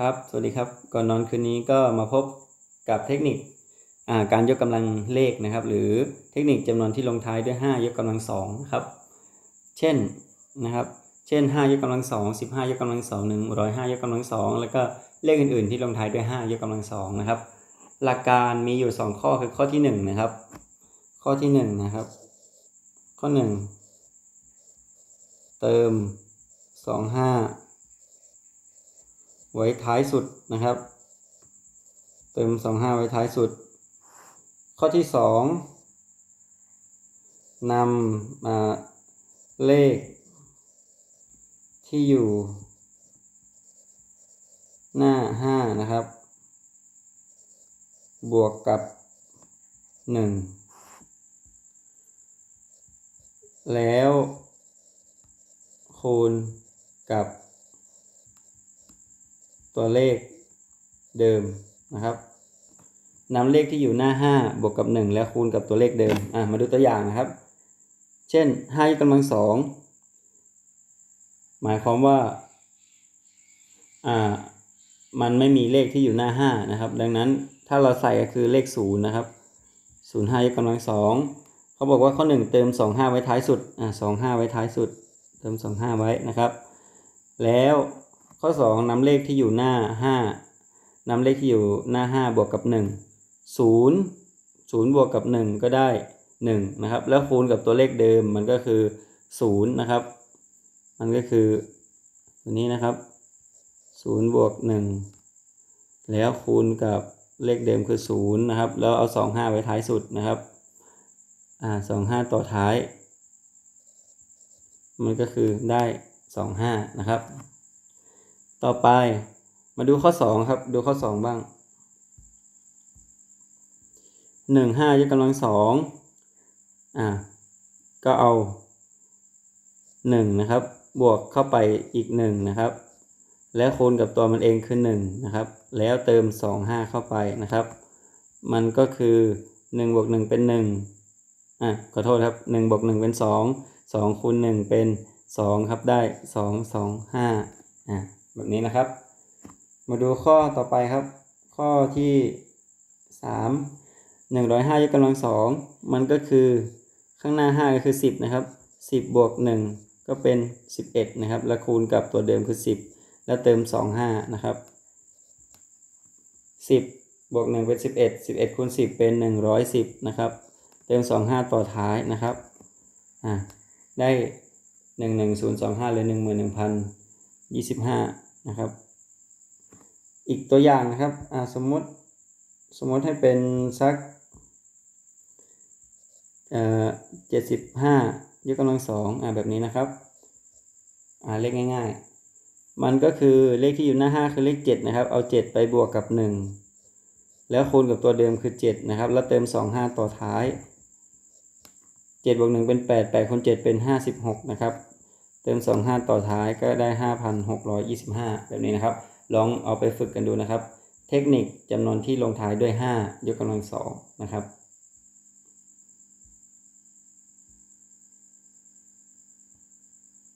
ครับ สวัสดีครับ ก่อนนอนคืนนี้ก็มาพบกับเทคนิคการยกกำลังเลขนะครับ หรือเทคนิคจำนวนที่ลงท้ายด้วย 5 ยกกำลังสองครับ เช่นนะครับ เช่น 5 ยกกำลังสอง15 ยกกำลังสอง105 ยกกำลังสองแล้วก็เลขอื่น ๆ ที่ลงท้ายด้วย 5 ยกกำลังสองนะครับ หลักการมีอยู่ 2 ข้อคือข้อที่1นะครับ ข้อที่1นะครับ ข้อ 1 เติม 25 ไว้ท้ายสุดนะครับ เติมสองห้าไว้ท้ายสุด ข้อที่สองนำมาเลข ที่อยู่ หน้าห้านะครับ บวกกับหนึ่งแล้วคูณกับ ตัวเลขเดิมนะครับนำเลขที่อยู่หน้า 5 บวกกับ 1 แล้วคูณกับตัวเลขเดิม อะ มาดูตัวอย่างนะครับ เช่น5ยกกำลังสองหมายความว่า อ่า มันไม่มีเลขที่อยู่หน้า 5 นะครับ ดังนั้นถ้าเราใส่ก็คือเลข 0 นะครับ 0 5ยกกำลังสองเขาบอกว่าข้อ 1 เติม 2 5 ไว้ท้ายสุด อ่า2 5 ไว้ท้ายสุด เติม 2 5 ไว้นะครับ แล้ว ข้อ 2นำเลขที่อยู่หน้า 5นำเลขที่อยู่หน้า 5 บวกกับ 1 0 0 บวกกับ 1 ก็ได้ 1 นะครับ แล้วคูณกับตัวเลขเดิมมันก็คือ 0 นะครับ มันก็คือตัวนี้นะครับ 0 บวก 1 แล้วคูณกับเลขเดิมคือ 0 นะครับ แล้วเอา 2 5 ไว้ท้ายสุดนะครับ อ่า2 5ต่อท้าย มันก็คือได้ 2 5 นะครับ ต่อไป มาดูข้อ 2 ครับ ดูข้อ 2 บ้าง 1 5ยกกำลังสองอ่าก็เอา 1 นะครับ บวกเข้าไปอีก 1 นะครับ แล้วคูณกับตัวมันเองคือ 1 นะครับ แล้วเติม 2 5 เข้าไปนะครับ มันก็คือ 1 บวก 1 เป็น 1 อะขอโทษครับ 1 บวก 1 เป็น 2 2คูณ1เป็น 2 ครับได้ 2 2 5อะ แบบนี้นะครับ มาดูข้อต่อไปครับ ข้อที่3 105ยกกำลังสองมันก็คือข้างหน้า5ก็คือ10นะครับ10บวก1ก็เป็น11นะครับ แล้วคูณกับตัวเดิมคือ10แล้วเติม25นะครับ10บวก1เป็น11 11คูณ10เป็น110นะครับ เติม25ต่อท้ายนะครับอ่าได้11025หรือ11,025น นะครับ อีกตัวอย่างนะครับสมมติสมมติให้เป็นสักเอ่อ75ยกกำลังสองอ่าแบบนี้นะครับอ่าเลขง่าย ๆ มันก็คือเลขที่อยู่หน้า 5 คือเลข 7 นะครับ เอา 7 ไปบวกกับ 1 แล้วคูณกับตัวเดิมคือ 7 นะครับ แล้วเติม 25 ต่อท้าย 7บวก1เป็น 8 8คูณ7เป็น 56 นะครับ เติม 25 ต่อท้ายก็ได้ 5,625 แบบนี้นะครับ ลองเอาไปฝึกกันดูนะครับ เทคนิคจำนวนที่ลงท้ายด้วย 5 ยกกำลังสองนะครับ